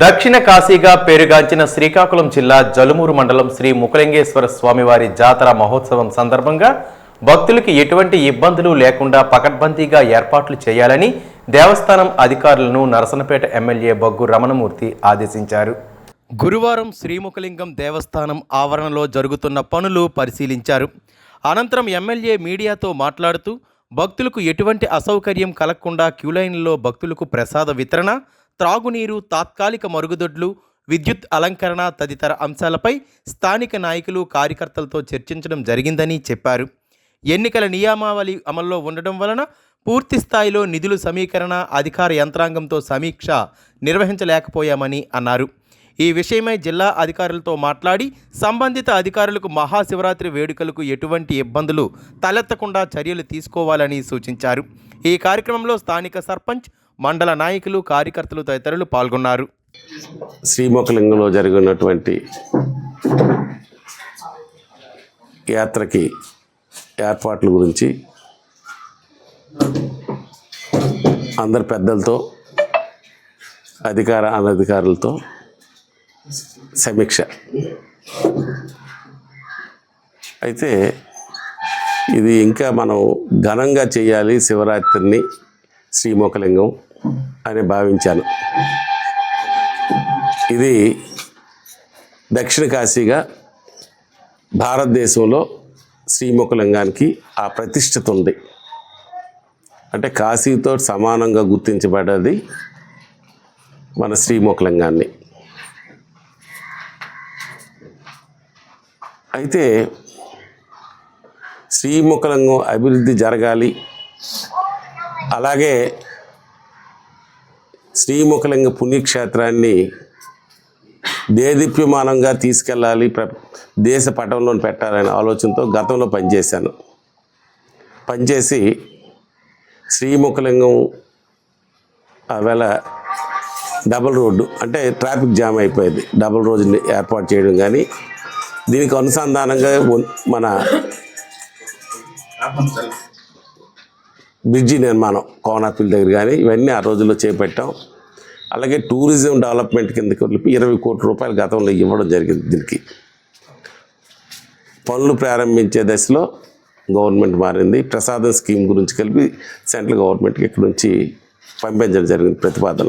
దక్షిణ కాశీగా పేరుగాంచిన శ్రీకాకుళం జిల్లా జలుమూరు మండలం శ్రీ ముకలింగేశ్వర స్వామివారి జాతర మహోత్సవం సందర్భంగా భక్తులకి ఎటువంటి ఇబ్బందులు లేకుండా పకడ్బందీగా ఏర్పాట్లు చేయాలని దేవస్థానం అధికారులను నరసనపేట ఎమ్మెల్యే బొగ్గు రమణమూర్తి ఆదేశించారు. గురువారం శ్రీముఖలింగం దేవస్థానం ఆవరణలో జరుగుతున్న పనులు పరిశీలించారు. అనంతరం ఎమ్మెల్యే మీడియాతో మాట్లాడుతూ భక్తులకు ఎటువంటి అసౌకర్యం కలగకుండా క్యూలైన్లో భక్తులకు ప్రసాద వితరణ త్రాగునీరు తాత్కాలిక మరుగుదొడ్లు విద్యుత్ అలంకరణ తదితర అంశాలపై స్థానిక నాయకులు కార్యకర్తలతో చర్చించడం జరిగిందని చెప్పారు. ఎన్నికల నియామావళి అమల్లో ఉండడం వలన పూర్తి స్థాయిలో నిధులు సమీకరణ అధికార యంత్రాంగంతో సమీక్ష నిర్వహించలేకపోయామని అన్నారు. ఈ విషయమై జిల్లా అధికారులతో మాట్లాడి సంబంధిత అధికారులకు మహాశివరాత్రి వేడుకలకు ఎటువంటి ఇబ్బందులు తలెత్తకుండా చర్యలు తీసుకోవాలని సూచించారు. ఈ కార్యక్రమంలో స్థానిక సర్పంచ్ మండల నాయకులు కార్యకర్తలు తదితరులు పాల్గొన్నారు. శ్రీముఖలింగంలో జరిగినటువంటి యాత్రకి ఏర్పాట్ల గురించి అందరి పెద్దలతో అధికార అనధికారులతో సమీక్ష. అయితే ఇది ఇంకా మనం ఘనంగా చేయాలి శివరాత్రిని. శ్రీముఖలింగం అని భావించాను. ఇది దక్షిణ కాశీగా భారతదేశంలో శ్రీముఖలింగానికి ఆ ప్రతిష్టత ఉంది. అంటే కాశీతో సమానంగా గుర్తించబడ్డది మన శ్రీముఖలింగాన్ని అయితే శ్రీముఖలింగం అభివృద్ధి జరగాలి అలాగే శ్రీముఖలింగ పుణ్యక్షేత్రాన్ని దేదీప్యమానంగా తీసుకెళ్ళాలి ప్ర దేశ పటంలో పెట్టాలనే ఆలోచనతో గతంలో పనిచేశాను. పనిచేసి శ్రీముఖలింగం ఆవేళ డబుల్ రోడ్డు అంటే ట్రాఫిక్ జామ్ అయిపోయింది. డబుల్ రోడ్డుని ఏర్పాటు చేయడం కానీ దీనికి అనుసంధానంగా మన బ్రిడ్జి నిర్మాణం కోనాపిల్ దగ్గర కానీ ఇవన్నీ ఆ రోజుల్లో చేపట్టాం. అలాగే టూరిజం డెవలప్మెంట్ కింద కలిపి ఇరవై కోట్ల రూపాయలు గతంలో ఇవ్వడం జరిగింది దీనికి. పనులు ప్రారంభించే దశలో గవర్నమెంట్ మారింది. ప్రసాదం స్కీమ్ గురించి కలిపి సెంట్రల్ గవర్నమెంట్కి ఇక్కడ నుంచి పంపించడం జరిగింది ప్రతిపాదన.